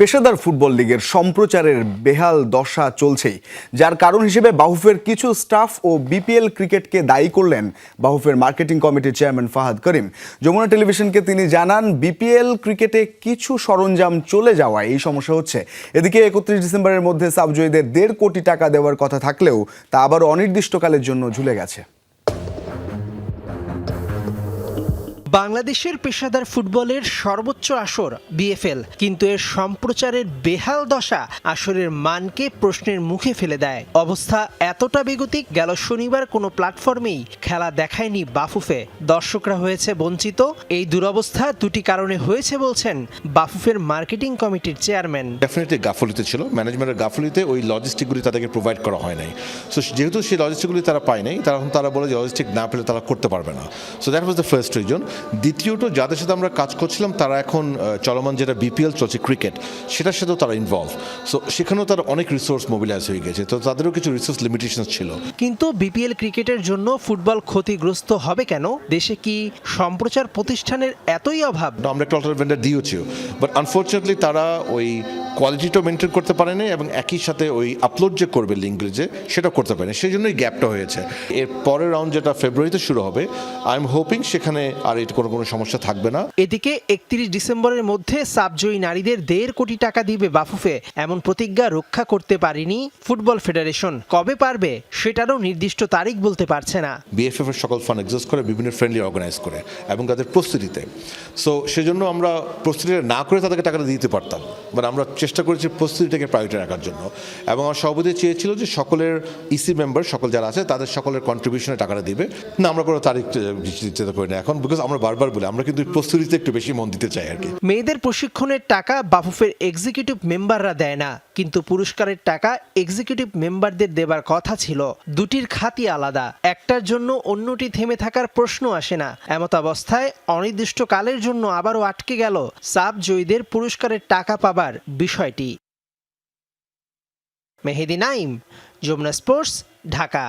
পেশাদার ফুটবল লিগের সম্প্রচারের বেহাল দশা চলছেই। যার কারণ হিসেবে বাহুফের কিছু স্টাফ ও বিপিএল ক্রিকেটকে দায়ী করলেন বাহুফের মার্কেটিং কমিটির চেয়ারম্যান ফাহাদ করিম। যমুনা টেলিভিশনকে তিনি জানান, বিপিএল ক্রিকেটে কিছু সরঞ্জাম চলে যাওয়ায় এই সমস্যা হচ্ছে। এদিকে একত্রিশ ডিসেম্বরের মধ্যে সাবজয়ীদের দেড় কোটি টাকা দেওয়ার কথা থাকলেও তা আবার অনির্দিষ্টকালের জন্য ঝুলে গেছে। বাংলাদেশের পেশাদার ফুটবলের সর্বোচ্চ আসর বিএফএল কিন্তু এর সম্প্রচারের বেহাল দশা আসরের মানকে প্রশ্নের মুখে ফেলে দেয়। অবস্থা এতটা বেগতিক, গেল শনিবার কোনো প্ল্যাটফর্মেই খেলা দেখায়নি বাফুফে। দর্শকরা হয়েছে বঞ্চিত। এই দুরবস্থা দুটি কারণে হয়েছে বলছেন বাফুফের মার্কেটিং কমিটির চেয়ারম্যান। ডেফিনেটলি গাফলিতে ছিল। ম্যানেজমেন্টের গাফলিতে ওই লজিস্টিকগুলি তাদেরকে প্রোভাইড করা হয় নাই। সো যেহেতু সেই লজিস্টিকগুলি তারা পায় নাই তখন তারা বলে যে লজিস্টিক না পেলে তারা করতে পারবে না। So that was the first reason দ্বিতীয়ত যাদের সাথে আমরা কাজ করছিলাম তারা এখন চলমান যেটা বিপিএল চলছে ক্রিকেট সেটার সাথেও তারা ইনভলভ সো সেখানেও তার অনেক রিসোর্স মোবিলাইজ হয়ে গেছে। তো তাদেরও কিছু রিসোর্স লিমিটেশন ছিল। কিন্তু বিপিএল ক্রিকেটের জন্য ফুটবল ক্ষতিগ্রস্ত হবে কেন? দেশে কি সম্প্রচার প্রতিষ্ঠানের এতই অভাব? না, আমরা একটা অল্টার ভেন্ডার দিয়েছিও বাট আনফর্চুনেটলি তারা ওই কোয়ালিটিটাও মেনটেন করতে পারেনি এবং একই সাথে ওই আপলোড যে করবে লিঙ্কগুলি যে সেটা করতে পারেনি সেই জন্যই গ্যাপটা হয়েছে। এর পরের রাউন্ড যেটা ফেব্রুয়ারিতে শুরু হবে আই এম হোপিং সেখানে আর কোনো কোনো সমস্যা থাকবে না। এদিকে একত্রিশ ডিসেম্বরের মধ্যে সাবজয়ী নারীদের দেড় কোটি টাকা দিবে বাফুফে। এমন প্রতিজ্ঞা রক্ষা করতে পারেনি ফুটবল ফেডারেশন। কবে পারবে সেটারও নির্দিষ্ট তারিখ বলতে পারছে না। বিএফএফ এর সকল ফান্ড এক্সস্ট করে বিভিন্ন ফ্রেন্ডলি অর্গানাইজ করে এবং তাদের প্রস্তুতিতে। সো সেজন্য আমরা প্রস্তুতি না করে তাদেরকে টাকাটা দিতে পারতাম। বাট আমরা চেষ্টা করেছি প্রস্তুতিটাকে প্রায়োরিটি রাখার জন্য। এবং আমার সভাপতি চেয়েছিল যে সকলের ইসি মেম্বার সকল যারা আছে তাদের সকলের কন্ট্রিবিউশনে টাকাটা দিবে। না আমরা কোনো তারিখ নিশ্চিত করি না এখন বিকজ আমরা বারবার বলি, আমরা কিন্তু প্রস্তুতিতে একটু বেশি মন দিতে চাই আর কি। মেয়েদের প্রশিক্ষণের টাকা বাফুফের এক্সিকিউটিভ মেম্বাররা দেয় না, কিন্তু পুরস্কারের টাকা এক্সিকিউটিভ মেম্বারদের দেবার কথা ছিল। দুটির খাতি আলাদা, একটার জন্য অন্যটি থেমে থাকার প্রশ্ন আসে না। এমত অবস্থায় অনির্দিষ্টকালের জন্য আবারও আটকে গেল সাব জয়ীদের পুরস্কারের টাকা পাবার বিষয়টি। মেহেদি নাইম, যমুনা স্পোর্টস, ঢাকা।